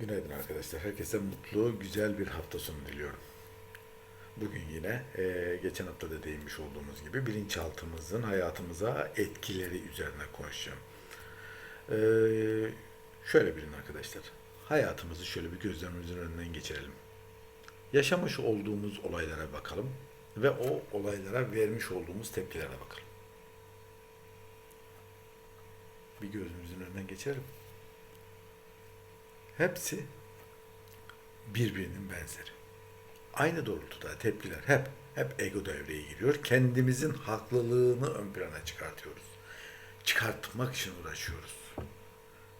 Günaydın arkadaşlar. Herkese mutlu, güzel bir hafta sonu diliyorum. Bugün yine e, geçen hafta da değinmiş olduğumuz gibi bilinçaltımızın hayatımıza etkileri üzerine konuşacağım. E, şöyle bilin arkadaşlar. Hayatımızı şöyle bir gözlerimizin önünden geçirelim. Yaşamış olduğumuz olaylara bakalım ve o olaylara vermiş olduğumuz tepkilere bakalım. Bir gözümüzün önünden geçirelim. Hepsi birbirinin benzeri. Aynı doğrultuda tepkiler hep hep ego devreye giriyor. Kendimizin haklılığını ön plana çıkartıyoruz. Çıkartmak için uğraşıyoruz.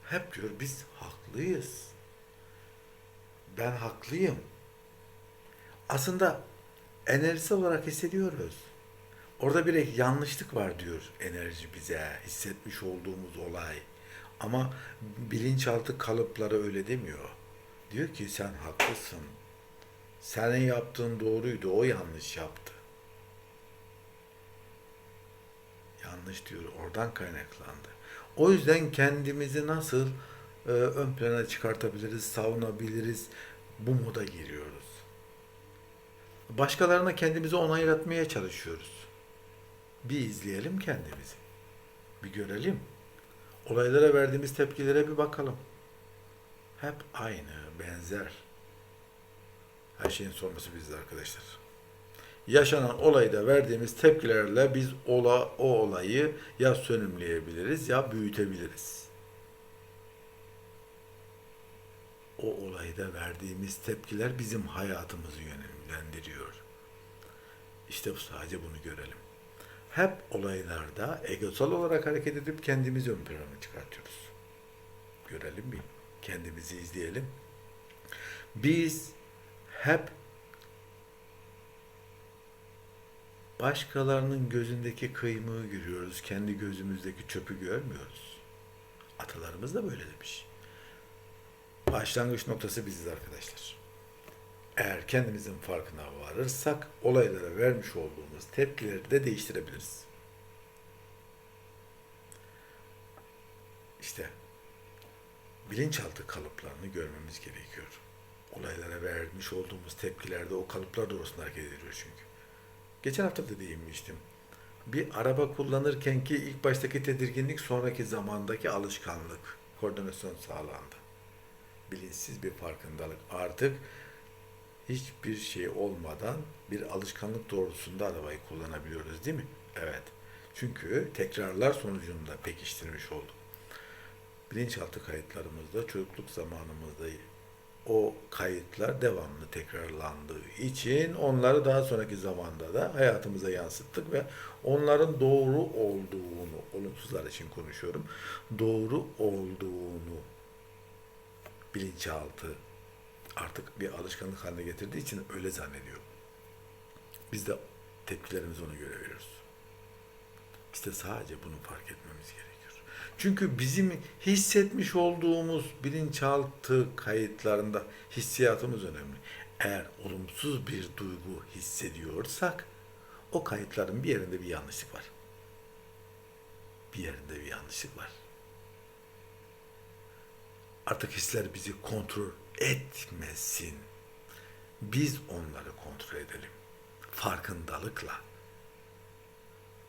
Hep diyor biz haklıyız. Ben haklıyım. Aslında enerjisi olarak hissediyoruz. Orada bir yanlışlık var diyor enerji bize, hissetmiş olduğumuz olay. Ama bilinçaltı kalıpları öyle demiyor. Diyor ki sen haklısın. Senin yaptığın doğruydu, o yanlış yaptı. Yanlış diyor, oradan kaynaklandı. O yüzden kendimizi nasıl e, ön plana çıkartabiliriz, savunabiliriz, bu moda giriyoruz. Başkalarına kendimizi onaylatmaya çalışıyoruz. Bir izleyelim kendimizi. Bir görelim. Olaylara verdiğimiz tepkilere bir bakalım. Hep aynı, benzer. Her şeyin sorması bizde arkadaşlar. Yaşanan olayda verdiğimiz tepkilerle biz ola, o olayı ya sönümleyebiliriz ya büyütebiliriz. O olayda verdiğimiz tepkiler bizim hayatımızı yönlendiriyor. İşte bu sadece bunu görelim hep olaylarda egosal olarak hareket edip kendimizi ön plana çıkartıyoruz. Görelim bir, kendimizi izleyelim. Biz hep başkalarının gözündeki kıymığı görüyoruz, kendi gözümüzdeki çöpü görmüyoruz. Atalarımız da böyle demiş. Başlangıç noktası biziz arkadaşlar eğer kendimizin farkına varırsak olaylara vermiş olduğumuz tepkileri de değiştirebiliriz. İşte bilinçaltı kalıplarını görmemiz gerekiyor. Olaylara vermiş olduğumuz tepkilerde o kalıplar doğrusunda hareket ediyor çünkü. Geçen hafta da değinmiştim. Bir araba kullanırken ki ilk baştaki tedirginlik sonraki zamandaki alışkanlık, koordinasyon sağlandı. Bilinçsiz bir farkındalık. Artık hiçbir şey olmadan bir alışkanlık doğrultusunda arabayı kullanabiliyoruz değil mi? Evet. Çünkü tekrarlar sonucunda pekiştirmiş olduk. Bilinçaltı kayıtlarımızda çocukluk zamanımızda o kayıtlar devamlı tekrarlandığı için onları daha sonraki zamanda da hayatımıza yansıttık ve onların doğru olduğunu, olumsuzlar için konuşuyorum, doğru olduğunu bilinçaltı artık bir alışkanlık haline getirdiği için öyle zannediyor. Biz de tepkilerimizi ona göre veriyoruz. İşte sadece bunu fark etmemiz gerekiyor. Çünkü bizim hissetmiş olduğumuz bilinçaltı kayıtlarında hissiyatımız önemli. Eğer olumsuz bir duygu hissediyorsak o kayıtların bir yerinde bir yanlışlık var. Bir yerinde bir yanlışlık var. Artık hisler bizi kontrol etmesin. Biz onları kontrol edelim. Farkındalıkla.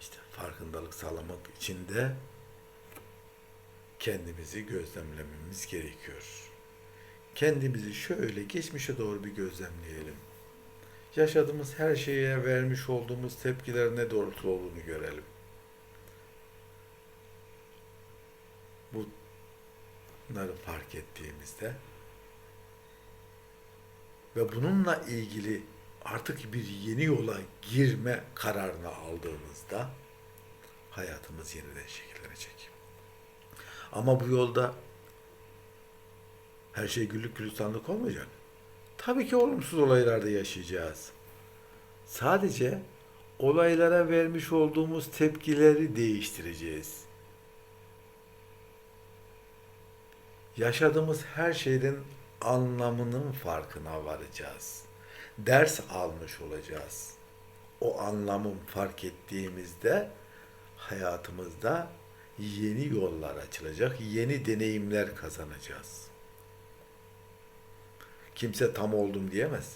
İşte farkındalık sağlamak için de kendimizi gözlemlememiz gerekiyor. Kendimizi şöyle geçmişe doğru bir gözlemleyelim. Yaşadığımız her şeye vermiş olduğumuz tepkiler ne doğrultuda olduğunu görelim. Bunları fark ettiğimizde ve bununla ilgili artık bir yeni yola girme kararını aldığımızda hayatımız yeniden şekillenecek. Ama bu yolda her şey güllük gülistanlık olmayacak. Tabii ki olumsuz olaylarda yaşayacağız. Sadece olaylara vermiş olduğumuz tepkileri değiştireceğiz. Yaşadığımız her şeyden anlamının farkına varacağız. Ders almış olacağız. O anlamın fark ettiğimizde hayatımızda yeni yollar açılacak, yeni deneyimler kazanacağız. Kimse tam oldum diyemez.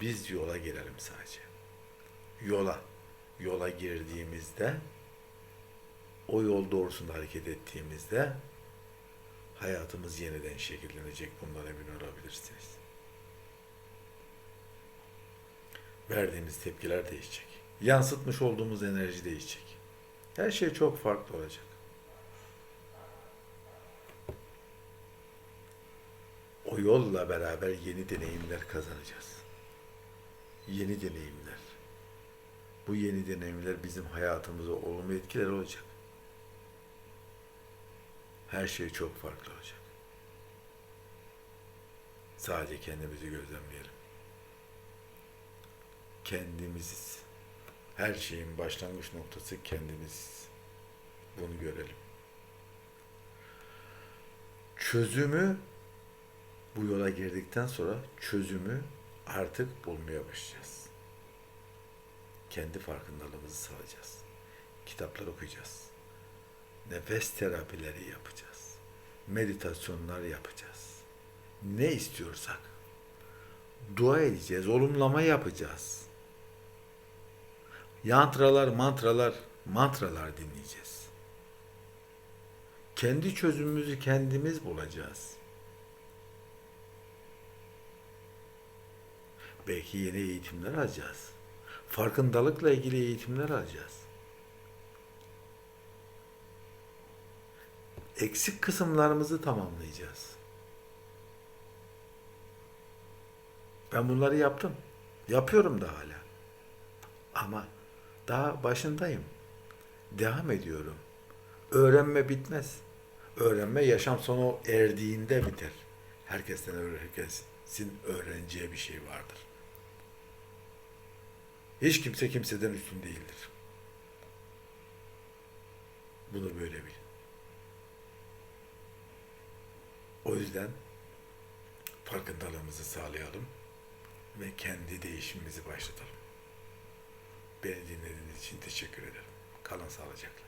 Biz yola girelim sadece. Yola. Yola girdiğimizde o yol doğrusunda hareket ettiğimizde hayatımız yeniden şekillenecek. Bunlara emin olabilirsiniz. Verdiğimiz tepkiler değişecek. Yansıtmış olduğumuz enerji değişecek. Her şey çok farklı olacak. O yolla beraber yeni deneyimler kazanacağız. Yeni deneyimler. Bu yeni deneyimler bizim hayatımıza olumlu etkiler olacak. Her şey çok farklı olacak. Sadece kendimizi gözlemleyelim. Kendimiziz. Her şeyin başlangıç noktası kendimiziz. Bunu görelim. Çözümü bu yola girdikten sonra çözümü artık bulmaya başlayacağız. Kendi farkındalığımızı sağlayacağız. Kitaplar okuyacağız. Nefes terapileri yapacağız. Meditasyonlar yapacağız. Ne istiyorsak dua edeceğiz, olumlama yapacağız. Yantralar, mantralar, mantralar dinleyeceğiz. Kendi çözümümüzü kendimiz bulacağız. Belki yeni eğitimler alacağız. Farkındalıkla ilgili eğitimler alacağız. Eksik kısımlarımızı tamamlayacağız. Ben bunları yaptım. Yapıyorum da hala. Ama daha başındayım. Devam ediyorum. Öğrenme bitmez. Öğrenme yaşam sonu erdiğinde biter. Herkesten herkesin öğreneceği bir şey vardır. Hiç kimse kimseden üstün değildir. Bunu böyle bil. O yüzden farkındalığımızı sağlayalım ve kendi değişimimizi başlatalım. Beni dinlediğiniz için teşekkür ederim. Kalın sağlıcakla.